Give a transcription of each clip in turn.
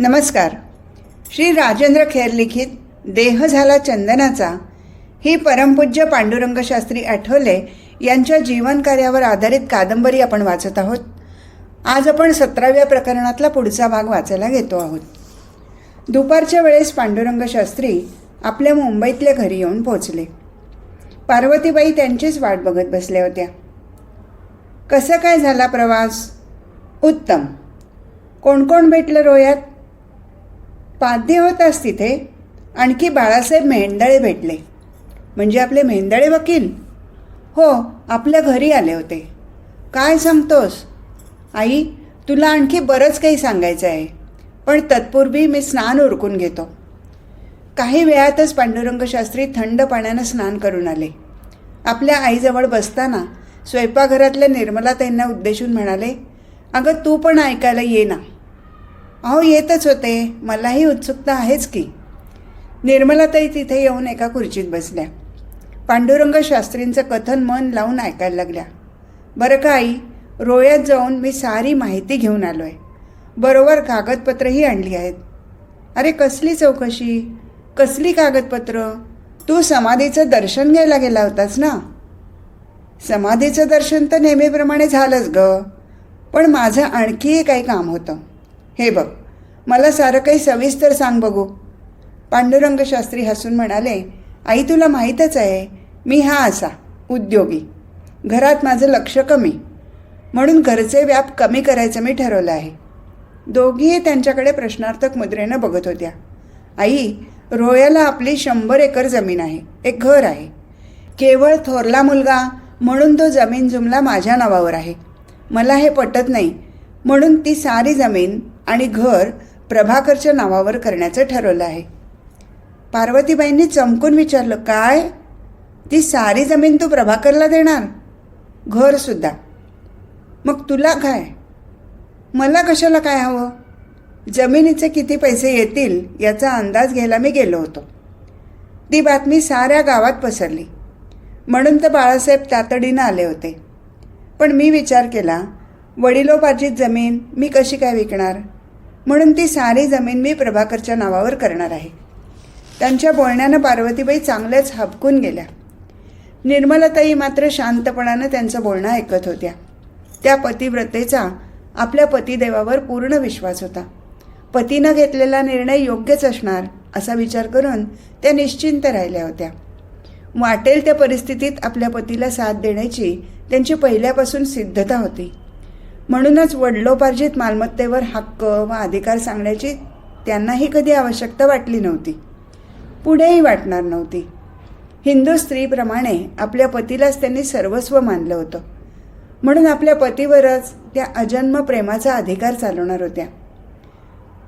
नमस्कार. श्री राजेंद्र खेर लिखित देह झाला चंदनाचा ही परमपूज्य पांडुरंगशास्त्री आठवले यांच्या जीवनकार्यावर आधारित कादंबरी आपण वाचत आहोत. आज आपण सतराव्या प्रकरणातला पुढचा भाग वाचायला घेतो आहोत. दुपारच्या वेळेस पांडुरंगशास्त्री आपल्या मुंबईतल्या घरी येऊन पोहोचले. पार्वतीबाई त्यांचीच वाट बघत बसल्या होत्या. कसं काय झाला प्रवास? उत्तम. कोण कोण भेटलं रोयात? पाद्य होतास तिथे. आणखी बाळासाहेब मेंदळे भेटले. म्हणजे आपले मेंदळे वकील? हो आपल्या घरी आले होते. काय सांगतोस? आई तुला आणखी बरंच काही सांगायचं आहे. पण तत्पूर्वी मी स्नान उरकून घेतो. काही वेळातच पांडुरंगशास्त्री थंड पाण्यानं स्नान करून आले. आपल्या आईजवळ बसताना स्वयंपाकघरातल्या निर्मलाताईंना उद्देशून म्हणाले अगं तू पण ऐकायला ये ना. अहो येतच होते. मलाही उत्सुकता आहेच की. निर्मलाताई तिथे येऊन एका खुर्चीत बसल्या. पांडुरंग शास्त्रींचं कथन मन लावून ऐकायला लागल्या. बरं का आई रोयात जाऊन मी सारी माहिती घेऊन आलो आहे बरोबर कागदपत्रंही आणली आहेत. अरे कसली चौकशी? कसली कागदपत्र? तू समाधीचं दर्शन घ्यायला गेला होतास ना? समाधीचं दर्शन तर नेहमीप्रमाणे झालंच ग. पण माझं आणखी एक काही काम होतं. हे बघ मला सारं काही सविस्तर सांग बघू. पांडुरंग शास्त्री हसून म्हणाले आई तुला माहीतच आहे मी हा असा उद्योगी. घरात माझं लक्ष कमी. म्हणून घरचे व्याप कमी करायचं मी ठरवलं आहे. दोघीही त्यांच्याकडे प्रश्नार्थक मुद्रेनं बघत होत्या. आई रोयाला आपली शंभर एकर जमीन आहे एक घर आहे. केवळ थोरला मुलगा म्हणून तो जमीन जुमला माझ्या नावावर आहे. मला हे पटत नाही म्हणून ती सारी जमीन आणि घर प्रभाकरच्या नावावर करण्याचं ठरवलं आहे. पार्वतीबाईंनी चमकून विचारलं काय? ती सारी जमीन तू प्रभाकरला देणार? घरसुद्धा मग तुला काय? मला कशाला काय हवं? जमिनीचे किती पैसे येतील याचा अंदाज घ्यायला मी गेलो होतो. ती बातमी साऱ्या गावात पसरली. म्हणून तर बाळासाहेब तातडीनं आले होते. पण मी विचार केला वडिलोपार्जित जमीन मी कशी काय विकणार? म्हणून ती सारी जमीन मी प्रभाकरच्या नावावर करणार आहे. त्यांच्या बोलण्यानं पार्वतीबाई चांगल्याच हबकून गेल्या. निर्मलाताई मात्र शांतपणानं त्यांचं बोलणं ऐकत होत्या. त्या पतिव्रतेचा आपल्या पतिदेवावर पूर्ण विश्वास होता. पतीनं घेतलेला निर्णय योग्यच असणार असा विचार करून त्या निश्चिंत राहिल्या होत्या. वाटेल त्या परिस्थितीत आपल्या पतीला साथ देण्याची त्यांची पहिल्यापासून सिद्धता होती. म्हणूनच वडिलोपार्जित मालमत्तेवर हक्क व अधिकार सांगण्याची त्यांनाही कधी आवश्यकता वाटली नव्हती. पुढेही वाटणार नव्हती. हिंदू स्त्रीप्रमाणे आपल्या पतीलाच त्यांनी सर्वस्व मानलं होतं. म्हणून आपल्या पतीवरच त्या अजन्म प्रेमाचा अधिकार चालवणार होत्या.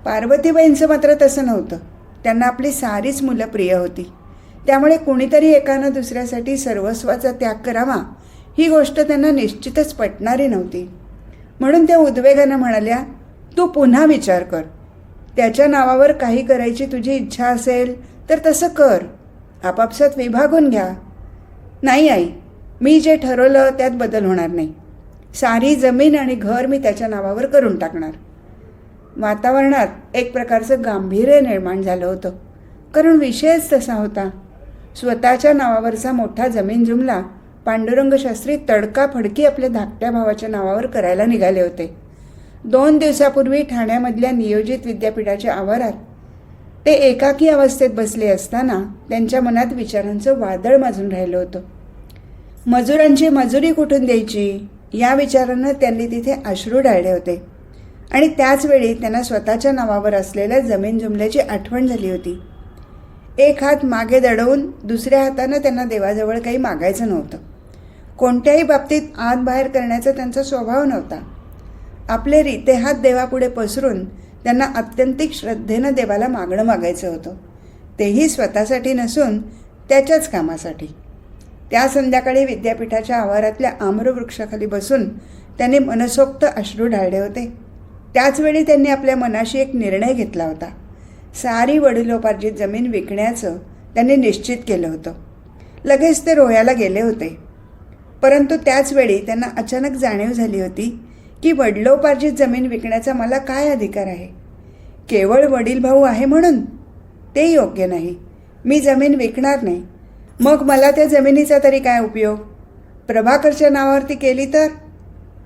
पार्वतीबाईंचं मात्र तसं नव्हतं. त्यांना आपली सारीच मुलं प्रिय होती. त्यामुळे कुणीतरी एकानं दुसऱ्यासाठी सर्वस्वाचा त्याग करावा ही गोष्ट त्यांना निश्चितच पटणारी नव्हती. म्हणून त्या उद्वेगानं म्हणाल्या तू पुन्हा विचार कर. त्याच्या नावावर काही करायची तुझी इच्छा असेल तर तसं कर. आपापसात विभागून घ्या. नाही आई मी जे ठरवलं त्यात बदल होणार नाही. सारी जमीन आणि घर मी त्याच्या नावावर करून टाकणार. वातावरणात एक प्रकारचं गांभीर्य निर्माण झालं होतं. कारण विषयच तसा होता. स्वतःच्या नावावरचा मोठा जमीन जुमला पांडुरंग शास्त्री तडका फडकी आपल्या धाकट्या भावाच्या नावावर करायला निघाले होते. दोन दिवसापूर्वी ठाण्यामधल्या नियोजित विद्यापीठाच्या आवारात ते एकाकी अवस्थेत बसले असताना त्यांच्या मनात विचारांचं वादळ माजून राहिलं होतं. मजुरांची मजुरी कुठून द्यायची? या विचारानं त्यांनी तिथे अश्रू डाळले होते. आणि त्याचवेळी त्यांना स्वतःच्या नावावर असलेल्या जमीन जुमल्याची आठवण झाली होती. एक हात मागे दडवून दुसऱ्या हातानं त्यांना देवाजवळ काही मागायचं नव्हतं. कोणत्याही बाबतीत आत बाहेर करण्याचा त्यांचा स्वभाव नव्हता. आपले रितेहात देवापुढे पसरून त्यांना अत्यंतिक श्रद्धेनं देवाला मागणं मागायचं होतं. तेही स्वतःसाठी नसून त्याच्याच कामासाठी. त्या संध्याकाळी विद्यापीठाच्या आवारातल्या आम्रवृक्षाखाली बसून त्यांनी मनसोक्त अश्रू ढाळले होते. त्याचवेळी त्यांनी आपल्या मनाशी एक निर्णय घेतला होता. सारी वडिलोपार्जित जमीन विकण्याचं त्यांनी निश्चित केलं होतं. लगेच ते रोह्याला गेले होते. परंतु त्याचवेळी त्यांना अचानक जाणीव झाली होती की वडिलोपार्जित जमीन विकण्याचा मला काय अधिकार आहे? केवळ वडील भाऊ आहे म्हणून? ते योग्य नाही. मी जमीन विकणार नाही. मग मला त्या जमिनीचा तरी काय उपयोग? प्रभाकरच्या नावावरती केली तर?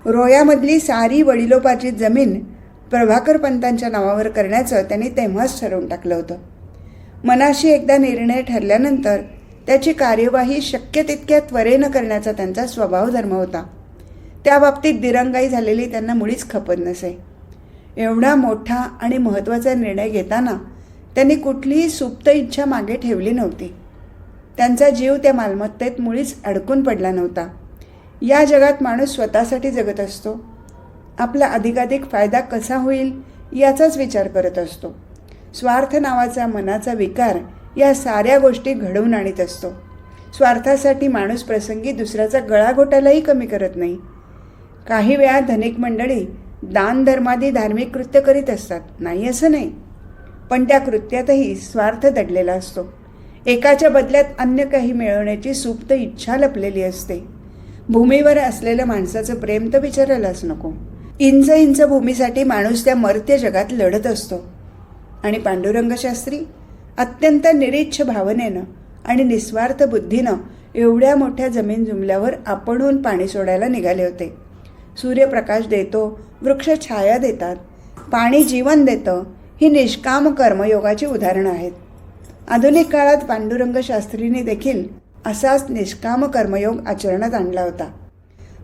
रोयामधली सारी वडिलोपार्जित जमीन प्रभाकर पंतांच्या नावावर करण्याचं त्यांनी तेव्हाच ठरवून टाकलं होतं. मनाशी एकदा निर्णय ठरल्यानंतर त्याची कार्यवाही शक्य तितक्या त्वरेनं करण्याचा त्यांचा स्वभाव धर्म होता. त्या बाबतीत दिरंगाई झालेली त्यांना मुळीच खपत नसे. एवढा मोठा आणि महत्त्वाचा निर्णय घेताना त्यांनी कुठलीही सुप्त इच्छा मागे ठेवली नव्हती. त्यांचा जीव त्या मालमत्तेत मुळीच अडकून पडला नव्हता. या जगात माणूस स्वतःसाठी जगत असतो. आपला अधिकाधिक फायदा कसा होईल याचाच विचार करत असतो. स्वार्थ नावाचा मनाचा विकार या साऱ्या गोष्टी घडवून आणीत असतो. स्वार्थासाठी माणूस प्रसंगी दुसऱ्याचा गळा घोटायलाही कमी करत नाही. काही वेळा धनिक मंडळी दान धर्मादी धार्मिक कृत्य करीत असतात. नाही असं नाही. पण त्या कृत्यातही स्वार्थ दडलेला असतो. एकाच्या बदल्यात अन्य काही मिळवण्याची सुप्त इच्छा लपलेली असते. भूमीवर असलेलं माणसाचं प्रेम तर विचारायलाच नको. इंच इंच भूमीसाठी माणूस त्या मर्त्य जगात लढत असतो. आणि पांडुरंगशास्त्री अत्यंत निरीच्छ भावनेनं आणि निस्वार्थ बुद्धीनं एवढ्या मोठ्या जमीन जुमल्यावर आपणहून पाणी सोडायला निघाले होते. सूर्यप्रकाश देतो वृक्ष छाया देतात पाणी जीवन देतं ही निष्काम कर्मयोगाची उदाहरणं आहेत. आधुनिक काळात पांडुरंग शास्त्रींनी देखील असाच निष्काम कर्मयोग आचरणात आणला होता.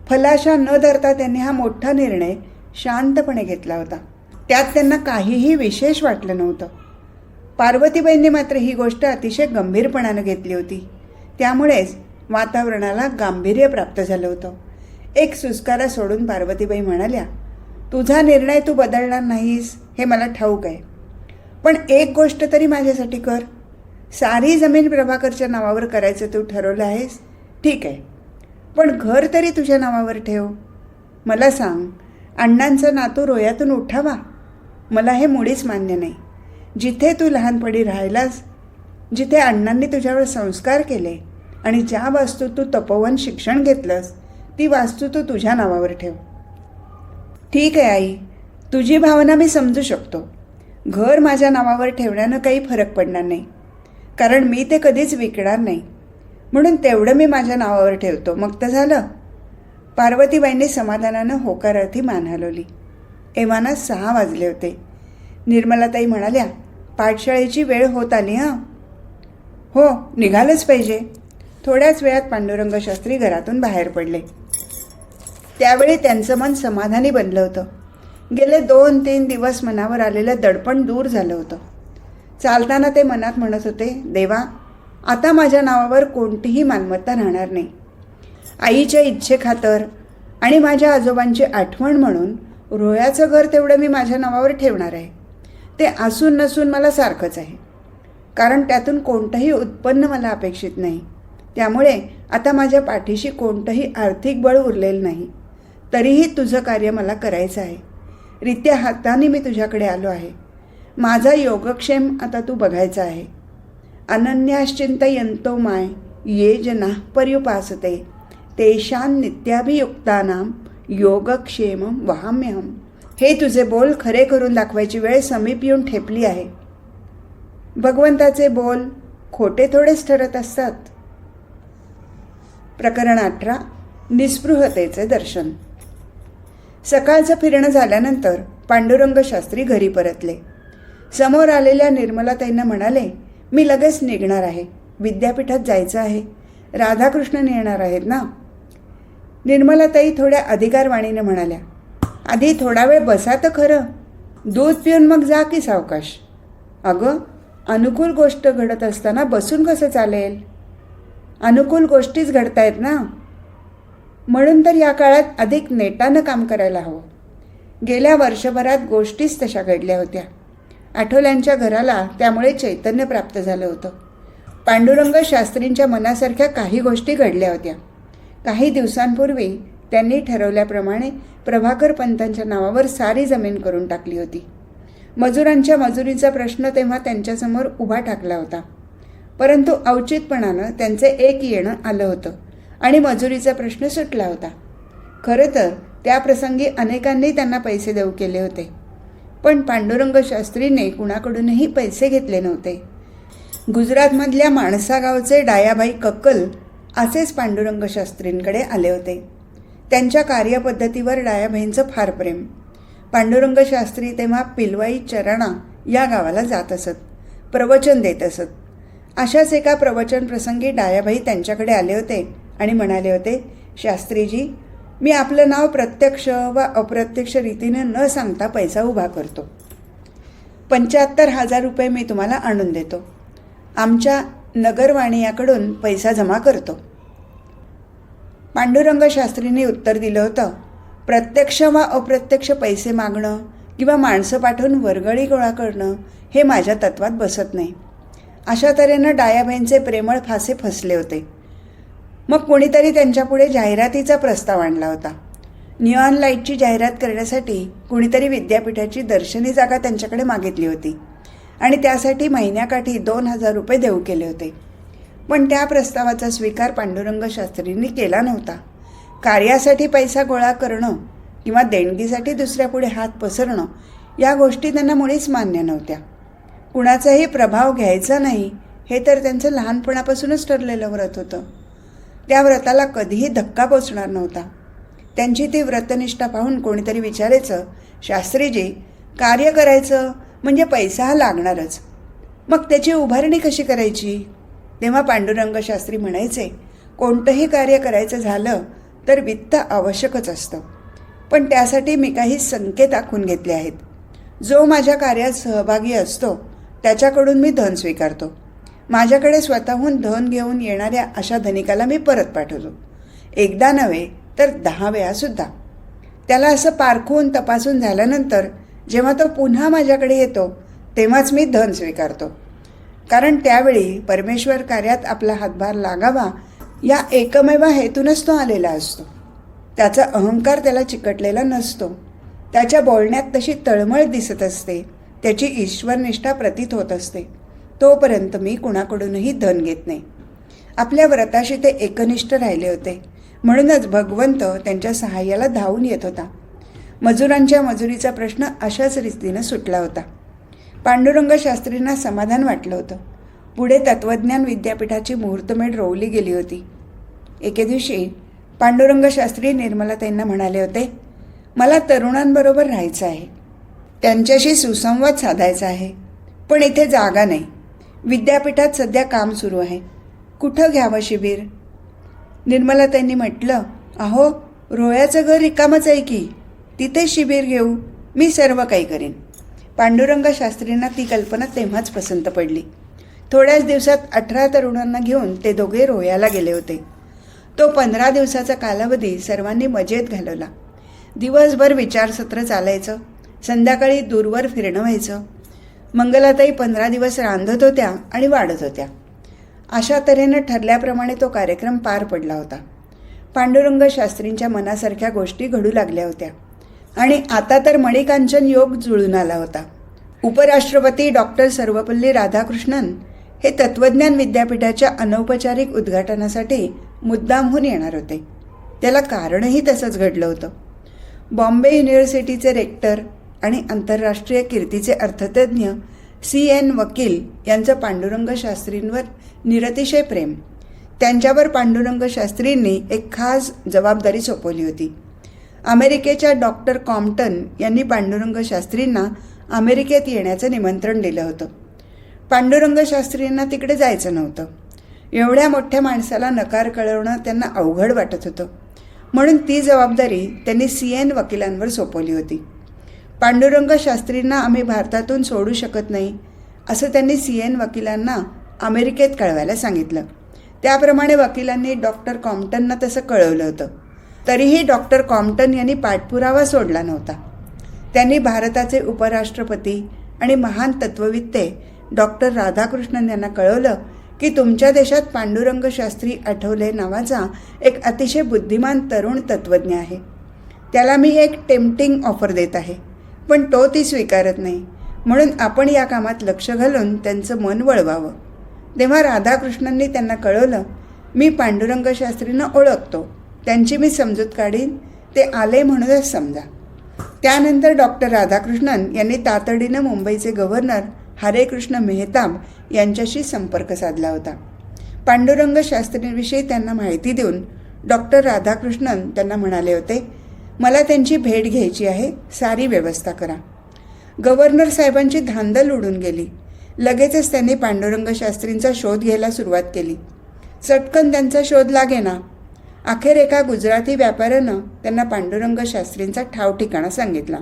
फलाशा न धरता त्यांनी हा मोठा निर्णय शांतपणे घेतला होता. त्यात त्यांना काहीही विशेष वाटलं नव्हतं. पार्वतीबाईंनी मात्र ही गोष्ट अतिशय गंभीरपणानं घेतली होती. त्यामुळेच वातावरणाला गांभीर्य प्राप्त झालं होतं. एक सुस्कारा सोडून पार्वतीबाई म्हणाल्या तुझा निर्णय तू बदलणार नाहीस हे मला ठाऊक आहे. पण एक गोष्ट तरी माझ्यासाठी कर. सारी जमीन प्रभाकरच्या नावावर करायचं तू ठरवलं आहेस ठीक आहे. पण घर तरी तुझ्या नावावर ठेव. मला सांग अण्णांचा नातू रोयातून उठावा? मला हे मुळीच मान्य नाही. जिथे तू लहानपणी राहिलास जिथे अण्णांनी तुझ्यावर संस्कार केले आणि ज्या वास्तू तू तपोवन शिक्षण घेतलंस ती वास्तू तू तुझ्या नावावर ठेव. ठीक आहे आई. तुझी भावना मी समजू शकतो. घर माझ्या नावावर ठेवण्यानं काही फरक पडणार नाही. कारण मी ते कधीच विकणार नाही. म्हणून तेवढं मी माझ्या नावावर ठेवतो. मग तर झालं. पार्वतीबाईंनी समाधानानं होकारार्थी मान हलवली. एव्हाना सहा वाजले होते. निर्मलाताई म्हणाल्या पाठशाळेची वेळ होत आली हां. हो निघालंच पाहिजे. थोड्याच वेळात पांडुरंग शास्त्री घरातून बाहेर पडले. त्यावेळी त्यांचं मन समाधानी बनलं होतं. गेले दोन तीन दिवस मनावर आलेलं दडपण दूर झालं होतं. चालताना ते मनात म्हणत होते देवा आता माझ्या नावावर कोणतीही मालमत्ता राहणार नाही. आईच्या इच्छेखातर आणि माझ्या आजोबांची आठवण म्हणून रोह्याचं घर तेवढं मी माझ्या नावावर ठेवणार आहे. ते असून नसून मला सारखंच आहे. कारण त्यातून कोणतंही उत्पन्न मला अपेक्षित नाही. त्यामुळे आता माझ्या पाठीशी कोणतंही आर्थिक बळ उरलेलं नाही. तरीही तुझं कार्य मला करायचं आहे. रित्या हाताने मी तुझ्याकडे आलो आहे. माझा योगक्षेम आता तू बघायचा आहे. अनन्याश्चिंतयंतो माय ये जना पर्युपासते. तेषां नित्याभियुक्तानां योगक्षेमं वहाम्यहम. हे तुझे बोल खरे करून दाखवायची वेळ समीप येऊन ठेपली आहे. भगवंताचे बोल खोटे थोडेच ठरत असतात. प्रकरण अठरा निस्पृहतेचे दर्शन. सकाळचं फिरणं झाल्यानंतर पांडुरंग शास्त्री घरी परतले. समोर आलेल्या निर्मलाताईंना म्हणाले मी लगेच निघणार आहे. विद्यापीठात जायचं आहे. राधाकृष्णन येणार आहेत ना? निर्मलाताई थोड्या अधिकारवाणीने म्हणाल्या आधी थोडा वेळ बसा तर खरं. दूध पिऊन मग जा की सावकाश. अगं अनुकूल गोष्ट घडत असताना बसून कसं चालेल? अनुकूल गोष्टीच घडतायत ना? म्हणून तर या काळात अधिक नेटानं काम करायला हवं. गेल्या वर्षभरात गोष्टीच तशा घडल्या होत्या. आठवल्यांच्या घराला त्यामुळे चैतन्य प्राप्त झालं होतं. पांडुरंग शास्त्रींच्या मनासारख्या काही गोष्टी घडल्या होत्या. काही दिवसांपूर्वी त्यांनी ठरवल्याप्रमाणे प्रभाकर पंतांच्या नावावर सारी जमीन करून टाकली होती. मजुरांच्या मजुरीचा प्रश्न तेव्हा त्यांच्यासमोर उभा टाकला होता. परंतु औचितपणानं त्यांचे एक येणं आलं होतं आणि मजुरीचा प्रश्न सुटला होता. खरं तर त्या प्रसंगी अनेकांनी त्यांना पैसे देऊ केले होते. पण पांडुरंग शास्त्रीने कुणाकडूनही पैसे घेतले नव्हते. गुजरातमधल्या माणसा गावचे डायाबाई कक्कल असेच पांडुरंग शास्त्रींकडे आले होते. त्यांच्या कार्यपद्धतीवर डायाबाईंचं फार प्रेम. पांडुरंग शास्त्री तेव्हा पिलवाई चरणा या गावाला जात असत प्रवचन देत असत. अशाच एका प्रवचन प्रसंगी डायाबाई त्यांच्याकडे आले होते आणि म्हणाले होते शास्त्रीजी मी आपलं नाव प्रत्यक्ष व अप्रत्यक्ष रीतीने न सांगता पैसा उभा करतो. पंच्याहत्तर हजार रुपये मी तुम्हाला आणून देतो. आमच्या नगरवाणीयाकडून पैसा जमा करतो. पांडुरंग शास्त्रींनी उत्तर दिलं होतं. प्रत्यक्ष वा अप्रत्यक्ष पैसे मागणं किंवा माणसं पाठवून वर्गळी गोळा करणं हे माझ्या तत्वात बसत नाही. अशा तऱ्हेनं डायाबाईंचे प्रेमळ फासे फसले होते. मग कोणीतरी त्यांच्यापुढे जाहिरातीचा प्रस्ताव आणला होता. निऑन लाईटची जाहिरात करण्यासाठी कुणीतरी विद्यापीठाची दर्शनी जागा त्यांच्याकडे मागितली होती आणि त्यासाठी महिन्याकाठी दोन हजार रुपये देऊ केले होते. पण त्या प्रस्तावाचा स्वीकार पांडुरंग शास्त्रींनी केला नव्हता. कार्यासाठी पैसा गोळा करणं किंवा देणगीसाठी दुसऱ्यापुढे हात पसरणं या गोष्टी त्यांना मुळीच मान्य नव्हत्या. कुणाचाही प्रभाव घ्यायचा नाही हे तर त्यांचं लहानपणापासूनच ठरलेलं व्रत होतं. त्या व्रताला कधीही धक्का पोचणार नव्हता. त्यांची ती व्रतनिष्ठा पाहून कोणीतरी विचारायचं शास्त्रीजी कार्य करायचं म्हणजे पैसा हा लागणारच. मग त्याची उभारणी कशी करायची? तेव्हा पांडुरंग शास्त्री म्हणायचे कोणतंही कार्य करायचं झालं तर वित्त आवश्यकच असतं. पण त्यासाठी मी काही संकेत आखून घेतले आहेत. जो माझ्या कार्यात सहभागी असतो त्याच्याकडून मी धन स्वीकारतो. माझ्याकडे स्वतःहून धन घेऊन येणाऱ्या अशा धनिकाला मी परत पाठवतो. एकदा नव्हे तर दहा वेळासुद्धा त्याला असं पारखून तपासून झाल्यानंतर जेव्हा तो पुन्हा माझ्याकडे येतो तेव्हाच मी धन स्वीकारतो. कारण त्यावेळी परमेश्वर कार्यात आपला हातभार लागावा या एकमेव हेतूनच तो आलेला असतो. त्याचा अहंकार त्याला चिकटलेला नसतो. त्याच्या बोलण्यात तशी तळमळ दिसत असते. त्याची ईश्वरनिष्ठा प्रतीत होत असते. तोपर्यंत मी कुणाकडूनही धन घेत नाही. आपल्या व्रताशी ते एकनिष्ठ राहिले होते. म्हणूनच भगवंत त्यांच्या सहाय्याला धावून येत होता. मजुरांच्या मजुरीचा प्रश्न अशाच रीतीनं सुटला होता. पांडुरंग शास्त्रींना समाधान वाटलं होतं. पुढे तत्वज्ञान विद्यापीठाची मुहूर्तमेढ रोवली गेली होती. एके दिवशी पांडुरंग शास्त्री निर्मलाताईंना म्हणाले होते मला तरुणांबरोबर राहायचं आहे. त्यांच्याशी सुसंवाद साधायचा आहे. पण इथे जागा नाही. विद्यापीठात सध्या काम सुरू आहे. कुठं घ्यावं शिबिर? निर्मलाताईंनी म्हटलं अहो रोयाचं घर रिकामच आहे की. तिथे शिबिर घेऊ मी सर्व काही करेन. पांडुरंग शास्त्रींना ती कल्पना तेव्हाच पसंत पडली. थोड्याच दिवसात अठरा तरुणांना घेऊन ते दोघे रोयाला गेले होते. तो पंधरा दिवसाचा कालावधी सर्वांनी मजेत घालवला. दिवसभर विचारसत्र चालायचं संध्याकाळी दूरवर फिरणं व्हायचं मंगलाताई पंधरा दिवस रांधत होत्या आणि वाढत होत्या. अशा तऱ्हेनं ठरल्याप्रमाणे तो कार्यक्रम पार पडला होता. पांडुरंग शास्त्रींच्या मनासारख्या गोष्टी घडू लागल्या होत्या. आणि आता तर मणिकांचन योग जुळून आला होता. उपराष्ट्रपती डॉक्टर सर्वपल्ली राधाकृष्णन हे तत्वज्ञान विद्यापीठाच्या अनौपचारिक उद्घाटनासाठी मुद्दामहून येणार होते. त्याला कारणही तसंच घडलं होतं. बॉम्बे युनिव्हर्सिटीचे रेक्टर आणि आंतरराष्ट्रीय कीर्तीचे अर्थतज्ज्ञ सी एन वकील यांचं पांडुरंग शास्त्रींवर निरतिशय प्रेम. त्यांच्यावर पांडुरंग शास्त्रींनी एक खास जबाबदारी सोपवली होती. अमेरिकेच्या डॉक्टर कॉम्प्टन यांनी पांडुरंग शास्त्रींना अमेरिकेत येण्याचं निमंत्रण दिलं होतं. पांडुरंग शास्त्रींना तिकडे जायचं नव्हतं. एवढ्या मोठ्या माणसाला नकार कळवणं त्यांना अवघड वाटत होतं. म्हणून ती जबाबदारी त्यांनी सी एन वकिलांवर सोपवली होती. पांडुरंग शास्त्रींना आम्ही भारतातून सोडू शकत नाही असं त्यांनी सी एन वकिलांना अमेरिकेत कळवायला सांगितलं. त्याप्रमाणे वकिलांनी डॉक्टर कॉम्प्टनना तसं कळवलं होतं. तरीही डॉक्टर कॉम्प्टन यांनी पाठपुरावा सोडला नव्हता. त्यांनी भारताचे उपराष्ट्रपती आणि महान तत्ववित्ते डॉक्टर राधाकृष्णन यांना कळवलं की तुमच्या देशात पांडुरंग शास्त्री आठवले नावाचा एक अतिशय बुद्धिमान तरुण तत्त्वज्ञ आहे. त्याला मी एक टेम्पटिंग ऑफर देत आहे पण तो ती स्वीकारत नाही. म्हणून आपण या कामात लक्ष घालून त्यांचं मन वळवावं. तेव्हा राधाकृष्णननी त्यांना कळवलं मी पांडुरंग शास्त्रींना ओळखतो. त्यांची मी समजूत काढीन ते आले म्हणूनच समजा. त्यानंतर डॉक्टर राधाकृष्णन यांनी तातडीनं मुंबईचे गव्हर्नर हरेकृष्ण मेहताब यांच्याशी संपर्क साधला होता. पांडुरंग शास्त्रींविषयी त्यांना माहिती देऊन डॉक्टर राधाकृष्णन त्यांना म्हणाले होते मला त्यांची भेट घ्यायची आहे सारी व्यवस्था करा. गव्हर्नर साहेबांची धांदल उडून गेली. लगेचच त्यांनी पांडुरंग शास्त्रींचा शोध घ्यायला सुरुवात केली. चटकन त्यांचा शोध लागेना अखेर एका गुजराती व्यापाऱ्यानं त्यांना पांडुरंग शास्त्रींचा ठाव ठिकाणा सांगितला.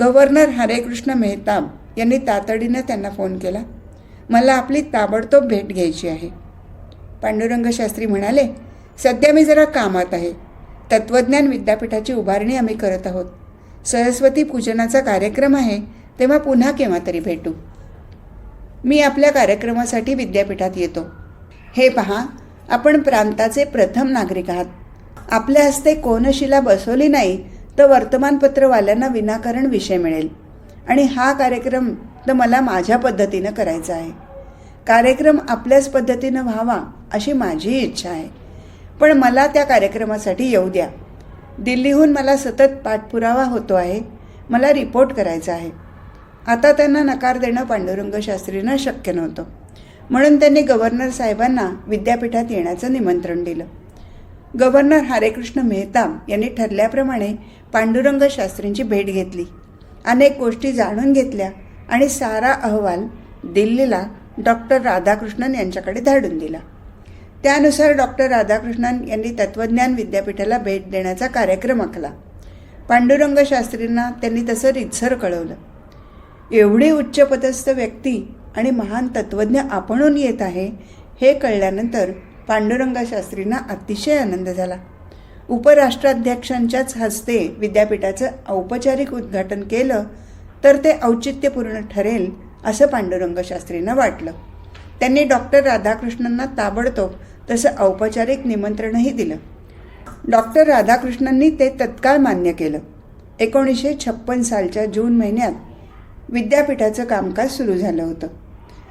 गव्हर्नर हरेकृष्ण मेहताब यांनी तातडीनं त्यांना फोन केला. मला आपली ताबडतोब भेट घ्यायची आहे. पांडुरंग शास्त्री म्हणाले सध्या मी जरा कामात आहे. तत्वज्ञान विद्यापीठाची उभारणी आम्ही करत आहोत. सरस्वती पूजनाचा कार्यक्रम आहे तेव्हा पुन्हा केव्हा तरी भेटू. मी आपल्या कार्यक्रमासाठी विद्यापीठात येतो. हे पहा आपण प्रांताचे प्रथम नागरिक आहात. आपल्या हस्ते कोनशिला बसवली नाही तर वर्तमानपत्रवाल्यांना विनाकारण विषय मिळेल. आणि हा कार्यक्रम तर मला माझ्या पद्धतीनं करायचा आहे. कार्यक्रम आपल्याच पद्धतीनं व्हावा अशी माझी इच्छा आहे. पण मला त्या कार्यक्रमासाठी येऊ द्या. दिल्लीहून मला सतत पाठपुरावा होतो आहे. मला रिपोर्ट करायचा आहे. आता त्यांना नकार देणं पांडुरंग शास्त्रींना शक्य नव्हतं. म्हणून त्यांनी गव्हर्नर साहेबांना विद्यापीठात येण्याचं निमंत्रण दिलं. गव्हर्नर हरेकृष्ण मेहताब यांनी ठरल्याप्रमाणे पांडुरंग शास्त्रींची भेट घेतली. अनेक गोष्टी जाणून घेतल्या आणि सारा अहवाल दिल्लीला डॉक्टर राधाकृष्णन यांच्याकडे धाडून दिला. त्यानुसार डॉक्टर राधाकृष्णन यांनी तत्त्वज्ञान विद्यापीठाला भेट देण्याचा कार्यक्रम आखला. पांडुरंग शास्त्रींना त्यांनी तसं रितसर कळवलं. एवढी उच्चपदस्थ व्यक्ती आणि महान तत्त्वज्ञ आपणून येत आहे हे कळल्यानंतर पांडुरंगा शास्त्रींना अतिशय आनंद झाला. उपराष्ट्राध्यक्षांच्याच हस्ते विद्यापीठाचं औपचारिक उद्घाटन केलं तर ते औचित्यपूर्ण ठरेल असं पांडुरंग शास्त्रींना वाटलं. त्यांनी डॉक्टर राधाकृष्णांना ताबडतोब तसं औपचारिक निमंत्रणही दिलं. डॉक्टर राधाकृष्णांनी ते तत्काळ मान्य केलं. एकोणीसशे छप्पन सालच्या जून महिन्यात विद्यापीठाचं कामकाज सुरू झालं होतं.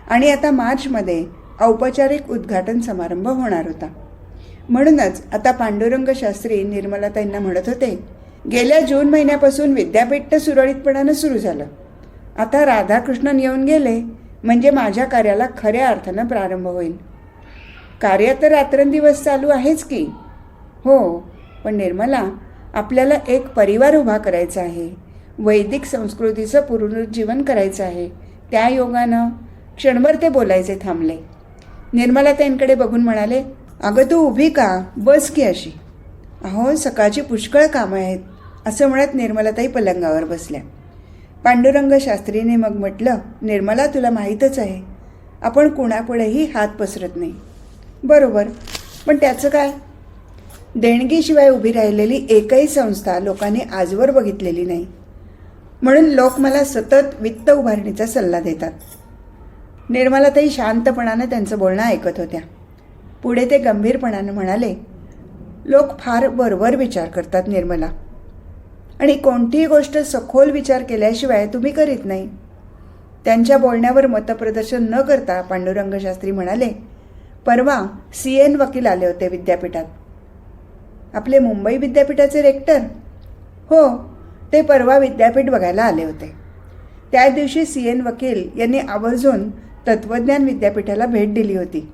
आणि आता मार्चमध्ये औपचारिक उद्घाटन समारंभ होणार होता. म्हणूनच आता पांडुरंग शास्त्री निर्मलाताईंना म्हणत होते गेल्या जून महिन्यापासून विद्यापीठ तर सुरळीतपणानं सुरू झालं. आता राधाकृष्णन येऊन गेले म्हणजे माझ्या कार्याला खऱ्या अर्थानं प्रारंभ होईल. कार्य तर रात्रंदिवस चालू आहेच की. हो पण निर्मला आपल्याला एक परिवार उभा करायचा आहे. वैदिक संस्कृतीचं पुनरुज्जीवन करायचं आहे. त्या योगानं क्षणभर ते बोलायचे थांबले. निर्मलाताईंकडे बघून म्हणाले अगं तू उभी का? बस की अशी. अहो सकाळची पुष्कळ कामं आहेत असं म्हणत निर्मलाताई पलंगावर बसल्या. पांडुरंग शास्त्रीने मग म्हटलं निर्मला तुला माहीतच आहे. आपण कुणापुढेही हात पसरत नाही. बरोबर. पण त्याचं काय? देणगीशिवाय उभी राहिलेली एकही संस्था लोकांनी आजवर बघितलेली नाही. म्हणून लोक मला सतत वित्त उभारणीचा सल्ला देतात. निर्मलाताई शांतपणानं त्यांचं बोलणं ऐकत होत्या. पुढे ते गंभीरपणानं म्हणाले लोक फार वरवर विचार करतात निर्मला. आणि कोणतीही गोष्ट सखोल विचार केल्याशिवाय तुम्ही करीत नाही. त्यांच्या बोलण्यावर मतप्रदर्शन न करता पांडुरंग शास्त्री म्हणाले परवा सी एन वकील आले होते विद्यापीठात. आपले मुंबई विद्यापीठाचे रेक्टर. हो ते परवा विद्यापीठ बघायला आले होते. त्या दिवशी सी एन वकील यांनी आवर्जून तत्वज्ञान विद्यापीठाला भेट दिली होती.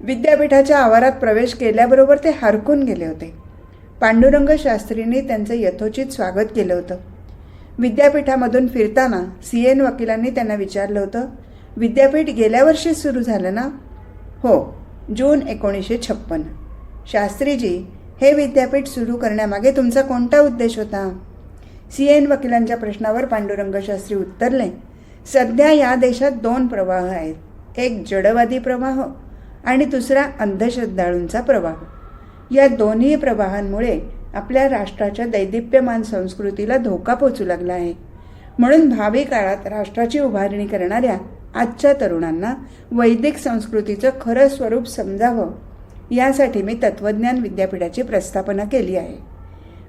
विद्यापीठाच्या आवारात प्रवेश केल्याबरोबर ते हरकून गेले होते. पांडुरंग शास्त्रींनी त्यांचं यथोचित स्वागत केलं होतं. विद्यापीठामधून फिरताना सी एन वकिलांनी त्यांना विचारलं होतं विद्यापीठ गेल्या वर्षीच सुरू झालं ना? हो जून एकोणीसशे छप्पन. शास्त्रीजी हे विद्यापीठ सुरू करण्यामागे तुमचा कोणता उद्देश होता? सी एन वकिलांच्या प्रश्नावर पांडुरंग शास्त्री उत्तरले सध्या या देशात दोन प्रवाह आहेत. एक जडवादी प्रवाह आणि दुसरा अंधश्रद्धाळूंचा प्रवाह. या दोन्ही प्रवाहांमुळे आपल्या राष्ट्राच्या दैदिप्यमान संस्कृतीला धोका पोचू लागला आहे. म्हणून भावी काळात राष्ट्राची उभारणी करणाऱ्या आजच्या तरुणांना वैदिक संस्कृतीचं खरं स्वरूप समजावं यासाठी मी तत्त्वज्ञान विद्यापीठाची प्रस्थापना केली आहे.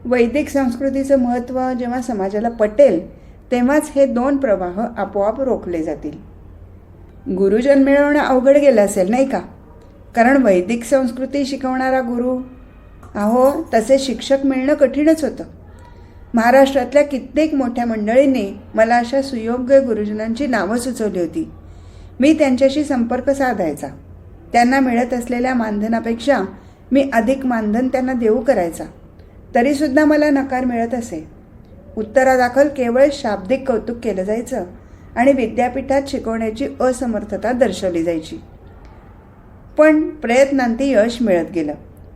वैदिक संस्कृतीचं महत्त्व जेव्हा समाजाला पटेल तेव्हाच हे दोन प्रवाह आपोआप रोखले जातील. गुरुजन मिळवणं अवघड गेलं असेल नाही का? कारण वैदिक संस्कृती शिकवणारा गुरु. अहो तसे शिक्षक मिळणं कठीणच होतं. महाराष्ट्रातल्या कित्येक मोठ्या मंडळींनी मला अशा सुयोग्य गुरुजनांची नावं सुचवली होती. मी त्यांच्याशी संपर्क साधायचा. त्यांना मिळत असलेल्या मानधनापेक्षा मी अधिक मानधन त्यांना देऊ करायचा. तरीसुद्धा मला नकार मिळत असे. उत्तरादाखल केवळ शाब्दिक कौतुक केलं जायचं आणि विद्यापीठात शिकवण्याची असमर्थता दर्शवली जायची. पण प्रयत्नांती यश मिळत गेलं.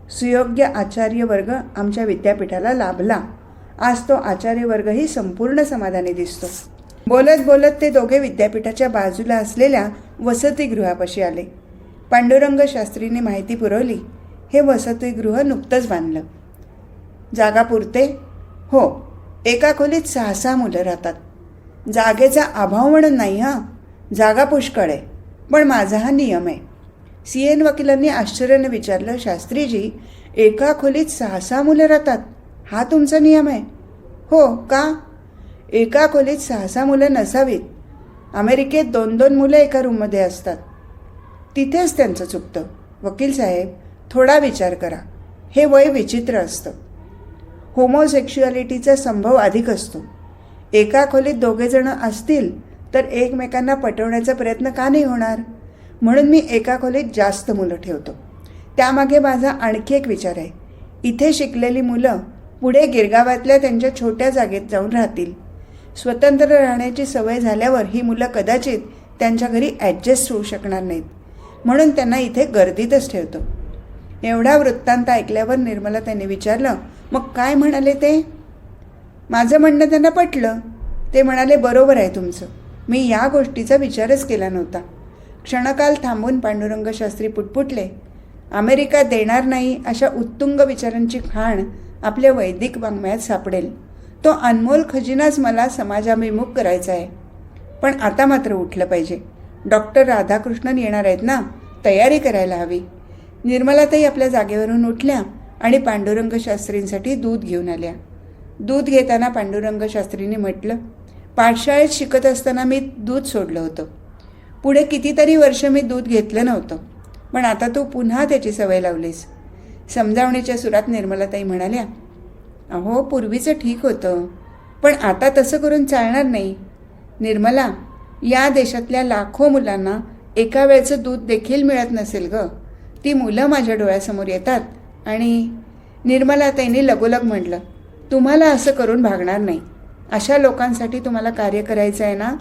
सुयोग्य आचार्य वर्ग आमच्या विद्यापीठाला लाभला. आज तो आचार्य वर्गही संपूर्ण समाधानी दिसतो. बोलत बोलत ते दोघे विद्यापीठाच्या बाजूला असलेल्या वसतिगृहापाशी आले. पांडुरंग शास्त्रीने माहिती पुरवली. हे वसतिगृह नुकतंच बांधलं. जागा पुरते? हो. एका खोलीत सहा सहा मुलं राहतात. जागेचा अभाव म्हणून नाही हां. जागा पुष्कळ आहे पण माझा हा नियम आहे. सी एन वकिलांनी आश्चर्याने विचारलं शास्त्रीजी एका खोलीत सहा सहा मुलं राहतात? हा तुमचा नियम आहे? हो का? एका खोलीत सहा सहा मुलं नसावीत. अमेरिकेत दोन दोन मुलं एका रूममध्ये असतात. तिथेच त्यांचं चुकतं. वकील साहेब थोडा विचार करा. हे वय विचित्र असतं. होमोसेक्शुअलिटीचा संभव अधिक असतो. एका खोलीत दोघेजणं असतील तर एकमेकांना पटवण्याचा प्रयत्न का नाही होणार? म्हणून मी एका खोलीत जास्त मुलं ठेवतो. त्यामागे माझा आणखी एक विचार आहे. इथे शिकलेली मुलं पुढे गिरगावातल्या त्यांच्या छोट्या जागेत जाऊन राहतील. स्वतंत्र राहण्याची सवय झाल्यावर ही मुलं कदाचित त्यांच्या घरी ॲडजस्ट होऊ शकणार नाहीत. म्हणून त्यांना इथे गर्दीतच ठेवतो. एवढा वृत्तांत ऐकल्यावर निर्मला त्यांनी विचारलं मग काय म्हणाले ते? माझं म्हणणं त्यांना पटलं. ते म्हणाले बरोबर आहे तुमचं. मी या गोष्टीचा विचारच केला नव्हता. क्षणकाल थांबून पांडुरंग शास्त्री पुटपुटले. अमेरिका देणार नाही अशा उत्तुंग विचारांची खाण आपल्या वैदिक वाङ्मयात सापडेल. तो अनमोल खजिनाच मला समाजाभिमुख करायचा आहे. पण आता मात्र उठलं पाहिजे. डॉक्टर राधाकृष्णन येणार आहेत ना? तयारी करायला हवी. निर्मलाताई आपल्या जागेवरून उठल्या. आणि पांडुरंग शास्त्रींसाठी दूध घेऊन आल्या. दूध घेताना पांडुरंग शास्त्रींनी म्हटलं पाठशाळेत शिकत असताना मी दूध सोडलं होतं. पुढे कितीतरी वर्ष मी दूध घेतलं नव्हतं पण आता तू पुन्हा त्याची सवय लावलीस. समजावणीच्या सुरात निर्मलाताई म्हणाल्या अहो पूर्वीचं ठीक होतं पण आता तसं करून चालणार नाही. निर्मला या देशातल्या लाखो मुलांना एका वेळचं दूध देखील मिळत नसेल गं. ती मुलं माझ्या डोळ्यासमोर येतात. आणि निर्मलाताईंनी लगोलग म्हटलं तुम्हाला असं करून भागणार नाही. अशा लोकांसाठी तुम्हाला कार्य करायचं आहे ना?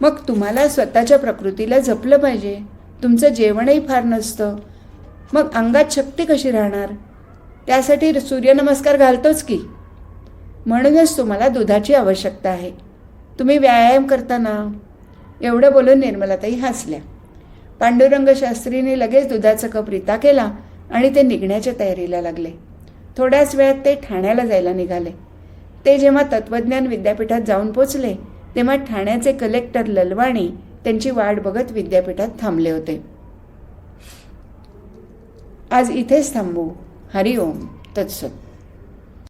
मग तुम्हाला स्वतःच्या प्रकृतीला जपलं पाहिजे. तुमचं जेवणही फार नसतं. मग अंगात शक्ती कशी राहणार? त्यासाठी सूर्यनमस्कार घालतोच की. म्हणूनच तुम्हाला दुधाची आवश्यकता आहे. तुम्ही व्यायाम करताना एवढं बोलून निर्मलाताई हसल्या. पांडुरंग शास्त्रीने लगेच दुधाचा कप रिता केला आणि ते निघण्याच्या तयारीला लागले. थोड्याच वेळात ते ठाण्याला जायला निघाले. ते जेव्हा तत्त्वज्ञान विद्यापीठात जाऊन पोचले तेव्हा ठाण्याचे कलेक्टर ललवाणी त्यांची वाट बघत विद्यापीठात थांबले होते. आज इथेच थांबू. हरिओम. तत्सत.